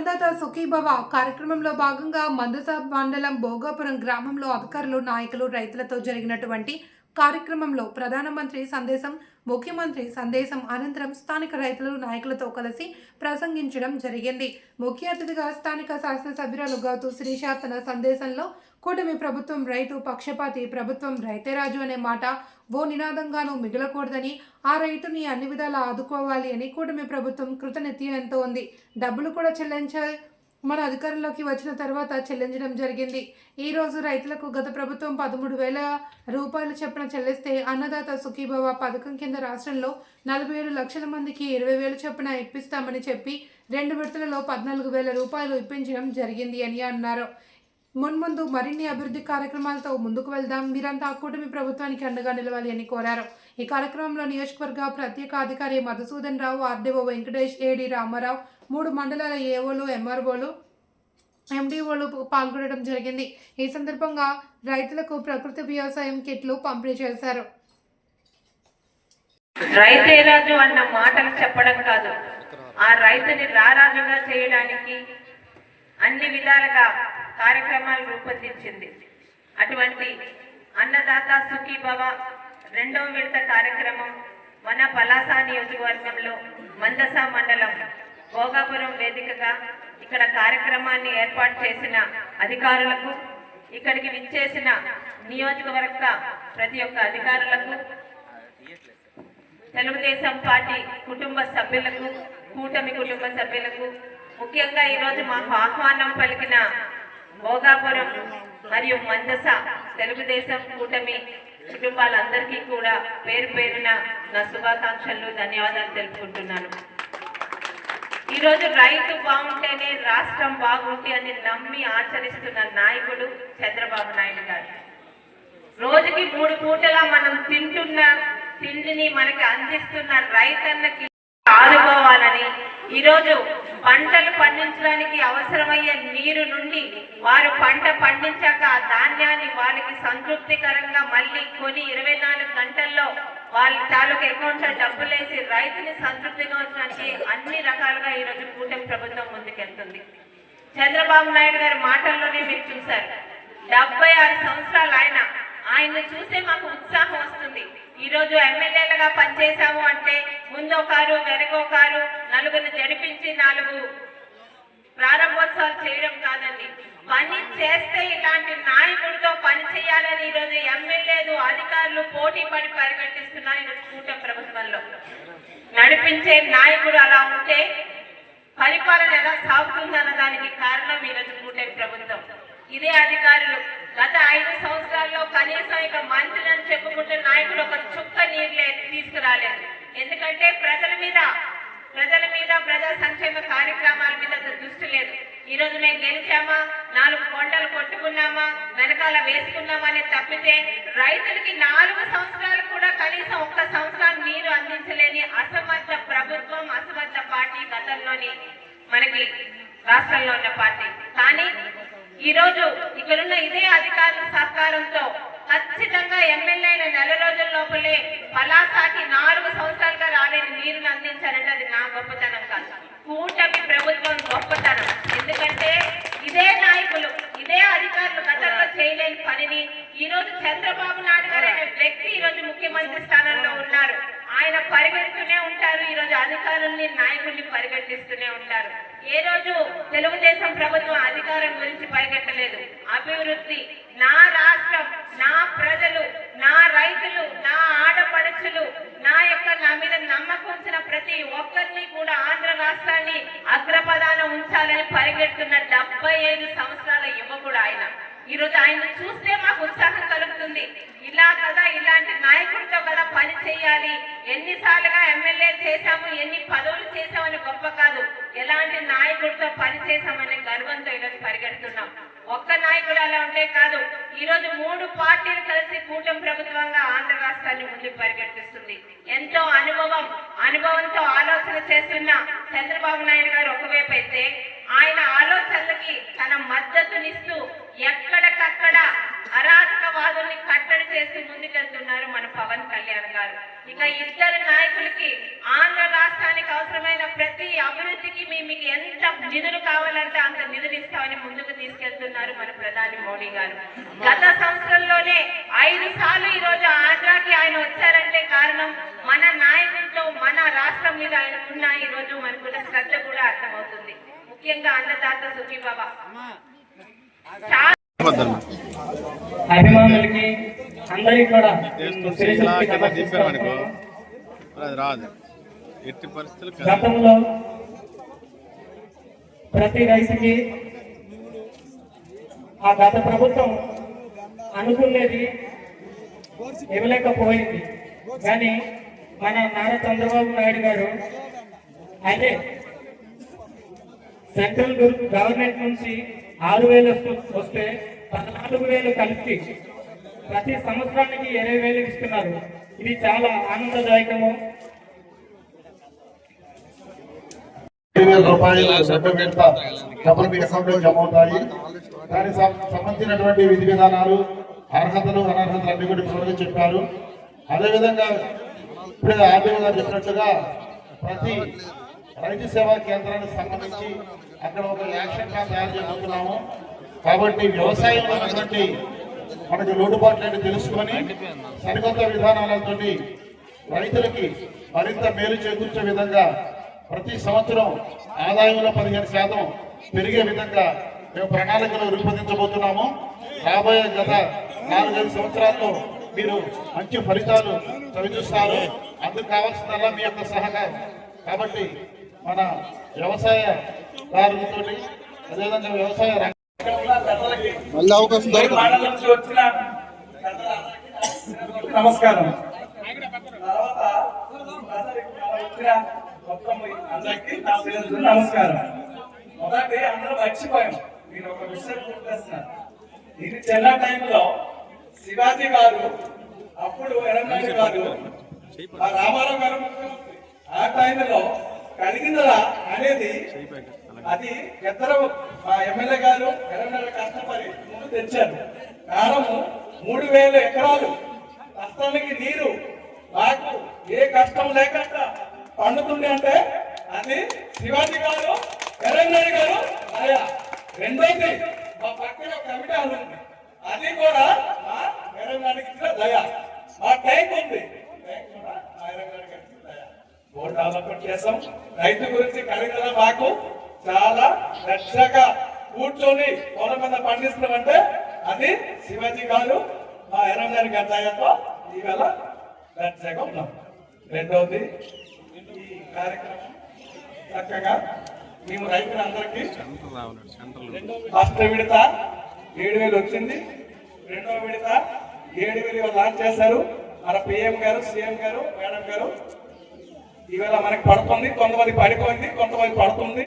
అన్నదాత సుఖీభవ కార్యక్రమంలో భాగంగా మందస మండలం భోగాపురం గ్రామంలో అధికారులు నాయకులు రైతులతో జరిగినటువంటి కార్యక్రమంలో ప్రధానమంత్రి సందేశం ముఖ్యమంత్రి సందేశం అనంతరం స్థానిక రైతులు నాయకులతో కలిసి ప్రసంగించడం జరిగింది. ముఖ్య అతిథిగా స్థానిక శాసనసభ్యురాలు గౌతు శ్రీష తన సందేశంలో కూటమి ప్రభుత్వం రైతు పక్షపాతి ప్రభుత్వం రైతే రాజు అనే మాట ఓ నినాదంగానూ మిగలకూడదని ఆ రైతుని అన్ని విధాలా ఆదుకోవాలి అని కూటమి ప్రభుత్వం కృతనిశ్చయంతో ఉంది. డబ్బులు కూడా చెల్లించాలి. మన అధికారంలోకి వచ్చిన తర్వాత చెల్లించడం జరిగింది. ఈరోజు రైతులకు గత ప్రభుత్వం పదమూడు వేల రూపాయలు చొప్పున చెల్లిస్తే అన్నదాత సుఖీభవ పథకం కింద రాష్ట్రంలో నలభై ఏడు లక్షల మందికి ఇరవై వేలు చొప్పున ఇప్పిస్తామని చెప్పి రెండు విడతలలో పద్నాలుగు వేల రూపాయలు ఇప్పించడం జరిగింది అని అన్నారు. మున్ముందు మరిన్ని అభివృద్ధి కార్యక్రమాలతో ముందుకు వెళ్దాం. మీరంతా కూటమి ప్రభుత్వానికి అండగా నిలవాలి అని కోరారు. ఈ కార్యక్రమంలో నియోజకవర్గ ప్రత్యేక అధికారి Madhusudan Rao R D O Venkatesh A D Ramarao మూడు మండలాల ఏఓలు ఎంఆర్ఓలు ఎండిఓలు పాల్గొనడం జరిగింది. ఈ సందర్భంగా రైతులకు ప్రకృతి వ్యవసాయం కిట్లు పంపిణీ చేశారు. రైతే రాజు అన్న మాటలు చెప్పడం కాదు. ఆ రైతుని రారాజుగా చేయడానికి అన్ని విధాలుగా కార్యక్రమాలు రూపొందించింది. అటువంటి అన్నదాత సుఖీ భవ రెండవ విడత కార్యక్రమం మన పలాస నియోజకవర్గంలో మందస మండలం భోగాపురం వేదికగా ఇక్కడ కార్యక్రమాన్ని ఏర్పాటు చేసిన అధికారులకు ఇక్కడికి విచ్చేసిన నియోజకవర్గ ప్రతి ఒక్క అధికారులకు తెలుగుదేశం పార్టీ కుటుంబ సభ్యులకు కూటమి కుటుంబ సభ్యులకు ముఖ్యంగా ఈరోజు మాకు ఆహ్వానం పలికిన భోగాపురం మరియు మందస తెలుగుదేశం కూటమి కుటుంబాలందరికీ కూడా పేరు పేరున నా శుభాకాంక్షలు ధన్యవాదాలు తెలుపుకుంటున్నాను. ఈరోజు రైతు బాగుంటేనే రాష్ట్రం బాగుంది అని నమ్మి ఆచరిస్తున్న నాయకుడు చంద్రబాబు నాయుడు గారు. రోజుకి మూడు పూటలా మనం తింటున్న తిండిని మనకి అందిస్తున్న రైతన్నకి ఆదుకోవాలని ఈరోజు పంటలు పండించడానికి అవసరమయ్యే నీరు నుండి వారు పంట పండించాక ఆ ధాన్యాన్ని వాళ్ళకి సంతృప్తికరంగా మళ్ళీ కొని ఇరవై నాలుగు గంటల్లో వాళ్ళ తాలూకు అకౌంట్లో డబ్బులేసి రైతుని సంతృప్తిగా ఉంచడానికి అన్ని రకాలుగా ఈరోజు కూటమి ప్రభుత్వం ముందుకెళ్తుంది. చంద్రబాబు నాయుడు గారి మాటల్లోనే మీరు చూశారు. డెబ్బై ఆరు సంవత్సరాలు ఆయన ఆయన్ని చూసే మాకు ఉత్సాహం వస్తుంది. ఈరోజు ఎమ్మెల్యేలుగా పనిచేశాము అంటే ముందో కారు వెనకో కారు నలుగురిని జడిపించి నాలుగు ప్రారంభోత్సవాలు చేయడం కాదండి. పని చేస్తే ఇలాంటి నాయకుడితో పని చేయాలని ఈరోజు ఎమ్మెల్యేలు అధికారులు పోటీ పడి పరిగెట్టిస్తున్నారు ఈరోజు కూటమి ప్రభుత్వంలో. నడిపించే నాయకుడు అలా ఉంటే పరిపాలన ఎలా సాగుతుందన్న దానికి కారణం ఈరోజు కూటమి ప్రభుత్వం. ఇదే అధికారులు. గత ఐదు సంవత్సరాల్లో కనీసం ఇక మంత్రులను చెప్పుకుంటే నాయకుడు ఒక చుక్క నీరు తీసుకురాలేదు. ఎందుకంటే ప్రజల మీద ప్రజల మీద ప్రజా సంక్షేమ కార్యక్రమాల మీద దృష్టి లేదు. ఈ రోజు మేము గెలిచామా? నాలుగు కొండలు కొట్టుకున్నామా? వెనకాల వేసుకున్నామా అని తప్పితే రైతులకి నాలుగు సంవత్సరాలు కూడా కనీసం ఒక్క సంవత్సరం నీరు అందించలేని అసమర్థ ప్రభుత్వం అసమర్థ పార్టీ గతంలోని మనకి రాష్ట్రంలో ఉన్న పార్టీ. కానీ ఈ రోజు ఇక్కడున్న ఇదే అధికారుల సహకారంతో ఖచ్చితంగా ఎమ్మెల్యే అయిన నెల రోజుల లోపలే పలాసాకి నాలుగు సంవత్సరాలుగా రాలేని నీరుని అందించారంటే అది నా గొప్పతనం కాదు. కూటమి ప్రభుత్వం గొప్పతనం. ఎందుకంటే ఇదే నాయకులు ఇదే అధికారులు గతంలో చేయలేని పనిని ఈ రోజు చంద్రబాబు నాయుడు గారు అనే వ్యక్తి ఈ రోజు ముఖ్యమంత్రి స్థానంలో ఉన్నారు. ఆయన పరిగెడుతూనే ఉంటారు. ఈ రోజు అధికారుల్ని నాయకుల్ని పరిగెట్టిస్తూనే ఉంటారు. ఏ రోజు తెలుగుదేశం ప్రభుత్వం అధికారం గురించి పరిగెట్టలేదు. అభివృద్ధి నా రాష్ట్రం నా ప్రజలు నా రైతులు నా ఆడపడుచులు నా యొక్క నా మీద నమ్మకం ఉంచిన ప్రతి ఒక్కరిని కూడా ఆంధ్ర రాష్ట్రాన్ని అగ్రపదాన ఉంచాలని పరిగెడుతున్న డెబ్బై ఐదు సంవత్సరాల యువకుడు ఈరోజు ఆయన చూస్తే మాకు ఉత్సాహం కలుగుతుంది. ఇలా కదా ఇలాంటి నాయకుడితో కదా పని చేయాలి. ఎన్నిసార్లుగా ఎమ్మెల్యే చేశాము ఎన్ని పదవులు చేశామని గొప్ప కాదు. ఎలాంటి నాయకుడితో పని చేశామనే గర్వంతో ఈరోజు పరిగెడుతున్నాం. ఒక్క నాయకుడు అలా ఉంటే కాదు ఈరోజు మూడు పార్టీలు కలిసి కూటమి ప్రభుత్వంగా ఆంధ్ర రాష్ట్రాన్ని ముందుకు పరిగెట్టిస్తుంది ఎంతో అనుభవం అనుభవంతో ఆలోచన చేస్తున్న చంద్రబాబు నాయుడు గారు ఒకవైపు అయితే ఆయన ఆలోచనలకి తన మద్దతునిస్తూ ఎక్కడికక్కడ అరాచకవాదుల్ని కట్టడి చేస్తూ ముందుకెళ్తున్నారు మన పవన్ కళ్యాణ్ గారు. ఇక ఇద్దరు నాయకులకి ఆంధ్ర రాష్ట్రానికి అవసరమైన ప్రతి అభివృద్ధికి మేము మీకు ఎంత నిధులు కావాలంటే అంత నిధులు ఇస్తామని ముందుకు తీసుకెళ్తున్నారు మన ప్రధాని మోడీ గారు. గత సంవత్సరంలోనే ఐదు సార్లు ఈ రోజు ఆంధ్రాకి ఆయన వచ్చారంటే కారణం మన నాయకులతో మన రాష్ట్రం మీద ఆయన ఉన్న ఈ రోజు మనకున్న శ్రద్ధ కూడా అర్థమవుతుంది ముఖ్యంగా అన్నదాత సుఖీబాబా అభిమానులకి అందరికి కూడా రాదు. ఎట్టి పరిస్థితులు గతంలో ప్రతి రైతుకి ఆ గత ప్రభుత్వం అనుకునేది ఇవ్వలేకపోయింది. కానీ మన నారా చంద్రబాబు నాయుడు గారు అదే సెంట్రల్ గవర్నమెంట్ నుంచి ఆరు వేలు వస్తే పద్నాలుగు వేలు కలిపి ప్రతి సంవత్సరానికి ఇరవై వేలు ఇస్తున్నారు. ఇది చాలా ఆనందదాయకము. రూపాయలు జమ అవుతాయి. దానికి సంబంధించినటువంటి విధి విధానాలు అర్హతలు అనర్హతలు అన్ని కూడా వివరంగా చెప్పారు. అదేవిధంగా ఇప్పుడే ఆర్డీఓ గారు చెప్పినట్టుగా ప్రతి రైతు సేవా కేంద్రానికి సంబంధించి అక్కడ ఒక యాక్షన్ ప్లాన్ తయారు చేయబోతున్నాము కాబట్టి వ్యవసాయంలో ఉన్నటువంటి మనకి లోటుపాట్లని తెలుసుకొని సరికొత్త విధానాలతోటి రైతులకి మరింత మేలు చేకూర్చే విధంగా ప్రతి సంవత్సరం ఆదాయంలో పదిహేను శాతం పెరిగే విధంగా మేము ప్రణాళికలు రూపొందించబోతున్నాము. రాబోయే గత నాలుగైదు సంవత్సరాల్లో మీరు మంచి ఫలితాలు చవిచూస్తారు. అందుకు కావాల్సిందల్లా మీ యొక్క సహకారం. కాబట్టి మన వ్యవసాయ దారులతో అదేవిధంగా వ్యవసాయ రంగ. మళ్ళీ అవకాశం నమస్కారం. నమస్కారం. మొదటి అందరూ మర్చిపోయాం. నేను ఒక విషయం గుర్తొస్తున్నా ఇది చిన్న టైంలో శివాజీ గారు అప్పుడు ఎరంగారి గారు ఆ రామారావు గారు. ఆ టైంలో కలిగినలా అనేది అది ఇద్దరు మా ఎమ్మెల్యే గారు ఎర్రనెల కష్టపడి ముందు తెచ్చారు కారణము మూడు వేల ఎకరాలు కష్టానికి నీరు మాకు ఏ కష్టం లేకుండా పండుతుంది అంటే అది శివాజీ గారు ఎర్రన్నాడు గారు ఆయా రెండోది మా పక్కన కమిటీ హాల్ ఉంది అది కూడా మా ఎర్రన్నాడికి ఇచ్చిన దయ మా ట్యాంక్ ఉంది ట్యాంక్ కూడా మా ఎర్రన్నాడికి ఇచ్చిన దయ బోర్డు డెవలప్మెంట్ చేసాం రైతు గురించి కవితల మాకు చాలా రక్షగా కూర్చొని పొలం మీద పండిస్తున్నామంటే అది శివాజీ గారు మా ఎర్రగారి గంటాయతో ఈవేళ రక్షగా ఉన్నాం. రెండవది ఈ కార్యక్రమం చక్కగా మేము రైతులందరికీ ఫస్ట్ విడత ఏడు వేలు వచ్చింది. రెండవ విడత ఏడు వేలు లాంచ్ చేశారు. మన పిఎం గారు సీఎం గారు మేడం గారు ఈవేళ మనకి పడుతుంది కొంతమంది పడిపోయింది కొంతమంది పడుతుంది.